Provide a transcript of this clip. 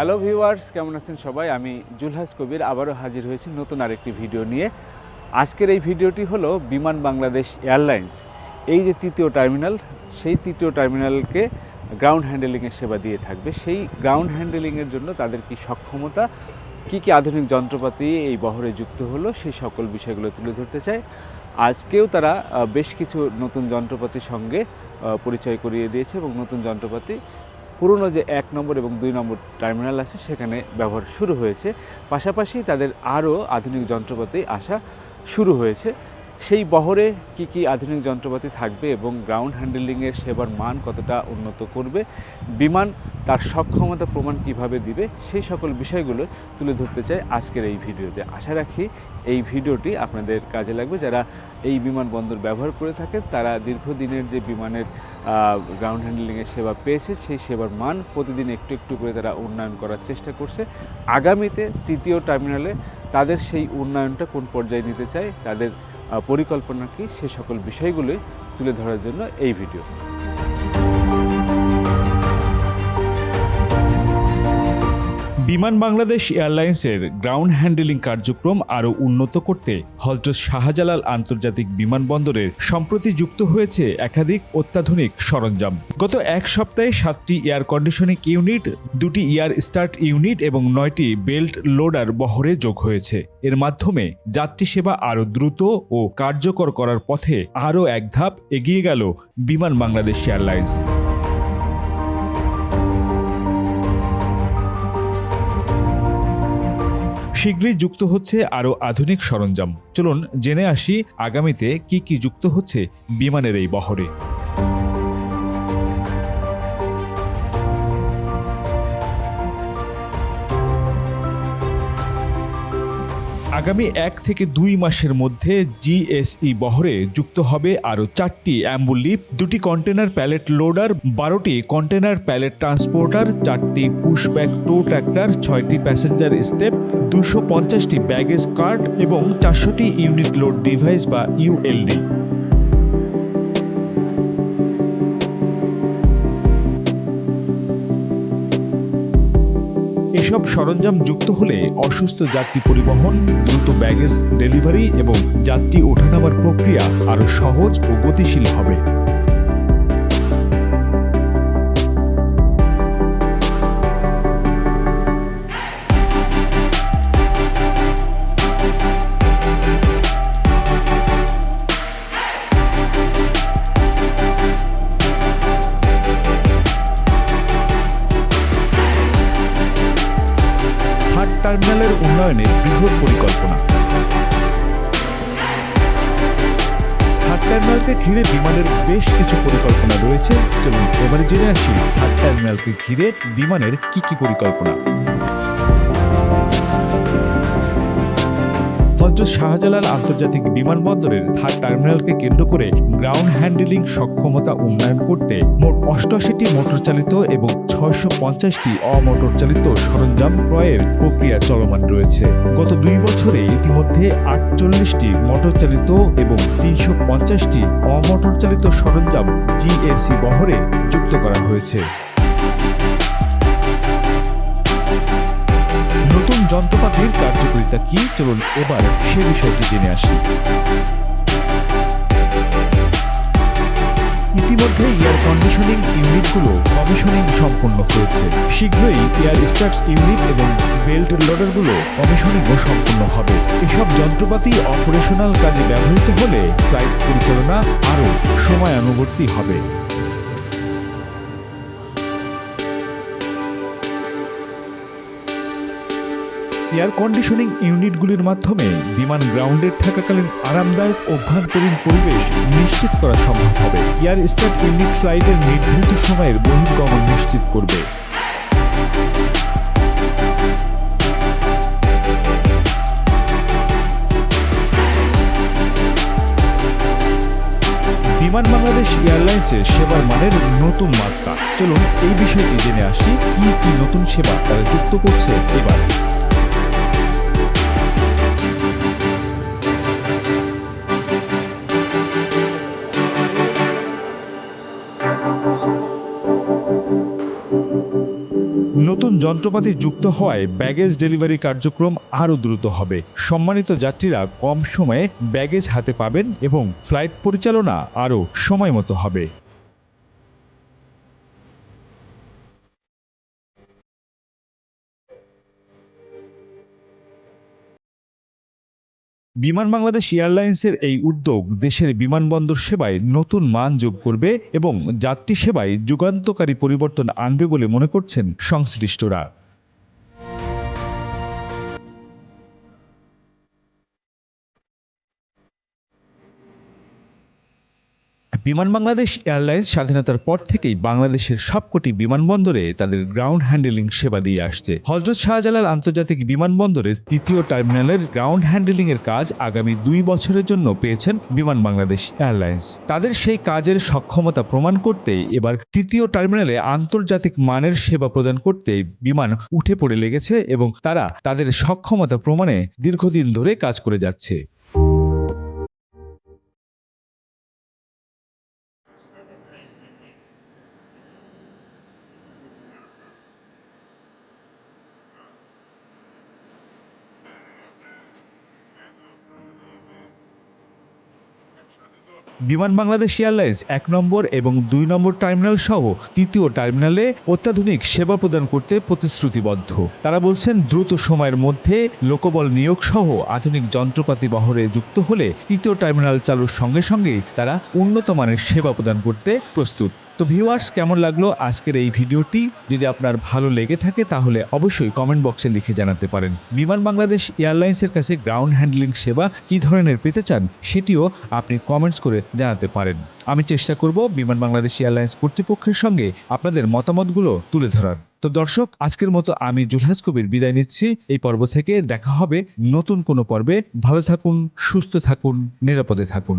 Hello viewers কেমন আছেন সবাই? আমি জুলহাস কবির, আবারও হাজির হয়েছি নতুন আরেকটি ভিডিও নিয়ে। আজকের এই ভিডিওটি হলো বিমান বাংলাদেশ এয়ারলাইন্স। এই যে তৃতীয় টার্মিনাল, সেই তৃতীয় টার্মিনালকে গ্রাউন্ড হ্যান্ডেলিংয়ের সেবা দিয়ে থাকবে। সেই গ্রাউন্ড হ্যান্ডেলিংয়ের জন্য তাদের কি সক্ষমতা, কি কি আধুনিক যন্ত্রপাতি এই বহরে যুক্ত হলো, সেই সকল বিষয়গুলো তুলে ধরতে চাই। আজকেও তারা বেশ কিছু নতুন যন্ত্রপাতির সঙ্গে পরিচয় করিয়ে দিয়েছে এবং নতুন যন্ত্রপাতি পুরনো যে এক নম্বর এবং দুই নম্বর টার্মিনাল আছে, সেখানে ব্যবহার শুরু হয়েছে। পাশাপাশি তাদের আরও আধুনিক যন্ত্রপাতি আসা শুরু হয়েছে। সেই বহরে কি কি আধুনিক যন্ত্রপাতি থাকবে এবং গ্রাউন্ড হ্যান্ডেলিংয়ের সেবার মান কতটা উন্নত করবে, বিমান তার সক্ষমতা প্রমাণ কীভাবে দিবে, সেই সকল বিষয়গুলো তুলে ধরতে চাই আজকের এই ভিডিওতে। আশা রাখি এই ভিডিওটি আপনাদের কাজে লাগবে। যারা এই বিমানবন্দর ব্যবহার করে থাকেন, তারা দীর্ঘদিনের যে বিমানের গ্রাউন্ড হ্যান্ডেলিংয়ের সেবা পেয়েছে, সেই সেবার মান প্রতিদিন একটু একটু করে তারা উন্নয়ন করার চেষ্টা করছে। আগামীতে তৃতীয় টার্মিনালে তাদের সেই উন্নয়নটা কোন পর্যায়ে নিতে চায়, তাদের পরিকল্পনা কি সে সকল বিষয়গুলি তুলে ধরার জন্য এই ভিডিও। বিমান বাংলাদেশ এয়ারলাইন্সের গ্রাউন্ড হ্যান্ডেলিং কার্যক্রম আরও উন্নত করতে হজরত শাহজালাল আন্তর্জাতিক বিমানবন্দরের সম্প্রতি যুক্ত হয়েছে একাধিক অত্যাধুনিক সরঞ্জাম। গত এক সপ্তাহে সাতটি এয়ার কন্ডিশনিং ইউনিট, দুটি এয়ার স্টার্ট ইউনিট এবং নয়টি বেল্ট লোডার বহরে যোগ হয়েছে। এর মাধ্যমে যাত্রী সেবা আরও দ্রুত ও কার্যকর করার পথে আরও এক ধাপ এগিয়ে গেল বিমান বাংলাদেশ এয়ারলাইন্স। শীঘ্রই যুক্ত হচ্ছে আরও আধুনিক সরঞ্জাম। চলুন জেনে আসি আগামীতে কি কি যুক্ত হচ্ছে বিমানের এই বহরে। আগামী এক থেকে দুই মাসের মধ্যে জিএসই বহরে যুক্ত হবে আরও চারটি অ্যাম্বুলিপ, দুটি কন্টেনার প্যালেট লোডার, বারোটি কন্টেনার প্যালেট ট্রান্সপোর্টার, চারটি পুশব্যাক টো ট্র্যাক্টর, ছয়টি প্যাসেঞ্জার স্টেপ দুশো পঞ্চাশটি ব্যাগেজ কার্ট এবং চারশোটি ইউনিট লোড ডিভাইস বা ইউএলডি এসব সরঞ্জাম যুক্ত হলে অসুস্থ যাত্রী পরিবহন, দ্রুত ব্যাগেজ ডেলিভারি এবং যাত্রী ওঠানামার প্রক্রিয়া আরও সহজ ও গতিশীল হবে। টার্মিনালের উন্নয়নে বৃহৎ পরিকল্পনা। থার্ড টার্মিনালকে ঘিরে বিমানের বেশ কিছু পরিকল্পনা রয়েছে। চলুন, এবারে জেনে আসি থার্ড টার্মিনালকে ঘিরে বিমানের কি কি পরিকল্পনা। হজরত শাহজালাল আন্তর্জাতিক বিমানবন্দরের থার্ড টার্মিনালকে কেন্দ্র করে গ্রাউন্ড হ্যান্ডেলিং সক্ষমতা উন্নয়ন করতে মোট অষ্টআশিটি মোটর চালিত এবং ছয়শো পঞ্চাশটি অমোটর চালিত সরঞ্জাম ক্রয়ের প্রক্রিয়া চলমান রয়েছে। গত দুই বছরে ইতিমধ্যে আটচল্লিশটি মোটর চালিত এবং তিনশো পঞ্চাশটি অমোটর চালিত সরঞ্জাম জিএসি বহরে যুক্ত করা হয়েছে। নতুন যন্ত্রপাতির কার্যকারিতা কি? চলুন এবার সে বিষয়টি জেনে আসি। ইতিমধ্যে এয়ার কন্ডিশনিং ইউনিটগুলো কমিশনিং সম্পন্ন হয়েছে। শীঘ্রই এয়ার স্টার্টস ইউনিট এবং বেল্ট লোডারগুলো কমিশনিংও সম্পন্ন হবে। এসব যন্ত্রপাতি অপারেশনাল কাজে ব্যবহৃত হলে ফ্লাইট পরিচালনা আরও সময়ানুবর্তী হবে। এয়ার কন্ডিশনিং ইউনিটগুলির মাধ্যমে বিমান গ্রাউন্ডে থাকাকালীন আরামদায়ক অভ্যন্তরীণ পরিবেশ নিশ্চিত করা সম্ভব হবে। এয়ার স্টার্ট ইউনিট ফ্লাইটের নির্ধারিত সময়ের বহির্গমন নিশ্চিত করবে। বিমান বাংলাদেশ এয়ারলাইন্সের সেবার মানের নতুন মাত্রা। চলুন এই বিষয়টি জেনে আসি, কি কি নতুন সেবা তারা যুক্ত করছে এবার। যন্ত্রপাতি যুক্ত হওয়ায় ব্যাগেজ ডেলিভারি কার্যক্রম আরও দ্রুত হবে। সম্মানিত যাত্রীরা কম সময়ে ব্যাগেজ হাতে পাবেন এবং ফ্লাইট পরিচালনা আরও সময় মতো হবে। বিমান বাংলাদেশ এয়ারলাইন্সের এই উদ্যোগ দেশের বিমানবন্দর সেবায় নতুন মান যোগ করবে এবং যাত্রী সেবায় যুগান্তকারী পরিবর্তন আনবে বলে মনে করছেন সংশ্লিষ্টরা। বিমান বাংলাদেশ এয়ারলাইন্স স্বাধীনতার পর থেকেই বাংলাদেশের সবকটি বিমানবন্দরে তাদের গ্রাউন্ড হ্যান্ডেলিং সেবা দিয়ে আসছে। হজরত শাহজালাল আন্তর্জাতিক বিমানবন্দরের তৃতীয় টার্মিনালের গ্রাউন্ড হ্যান্ডেলিং এর কাজ আগামী দুই বছরের জন্য পেয়েছেন বিমান বাংলাদেশ এয়ারলাইন্স। তাদের সেই কাজের সক্ষমতা প্রমাণ করতে এবার তৃতীয় টার্মিনালে আন্তর্জাতিক মানের সেবা প্রদান করতে বিমান উঠে পড়ে লেগেছে এবং তারা তাদের সক্ষমতা প্রমাণে দীর্ঘদিন ধরে কাজ করে যাচ্ছে। বিমান বাংলাদেশ এয়ারলাইন্স এক নম্বর এবং দুই নম্বর টার্মিনাল সহ তৃতীয় টার্মিনালে অত্যাধুনিক সেবা প্রদান করতে প্রতিশ্রুতিবদ্ধ। তারা বলছেন, দ্রুত সময়ের মধ্যে লোকবল নিয়োগ সহ আধুনিক যন্ত্রপাতি বহরে যুক্ত হলে তৃতীয় টার্মিনাল চালুর সঙ্গে সঙ্গেই তারা উন্নত মানের সেবা প্রদান করতে প্রস্তুত। তো ভিউয়ার্স কেমন লাগল আজকের এই ভিডিওটি? যদি আপনার ভালো লেগে থাকে, তাহলে অবশ্যই কমেন্ট বক্সে লিখে জানাতে পারেন। বিমান বাংলাদেশ এয়ারলাইন্সের কাছে গ্রাউন্ড হ্যান্ডলিং সেবা কী ধরনের পেতে চান, সেটিও আপনি কমেন্টস করে জানাতে পারেন। আমি চেষ্টা করব বিমান বাংলাদেশ এয়ারলাইন্স কর্তৃপক্ষের সঙ্গে আপনাদের মতামতগুলো তুলে ধরার। তো দর্শক, আজকের মতো আমি জুলহাস কবির বিদায় নিচ্ছি। এই পর্ব থেকে দেখা হবে নতুন কোনো পর্বে। ভালো থাকুন, সুস্থ থাকুন, নিরাপদে থাকুন।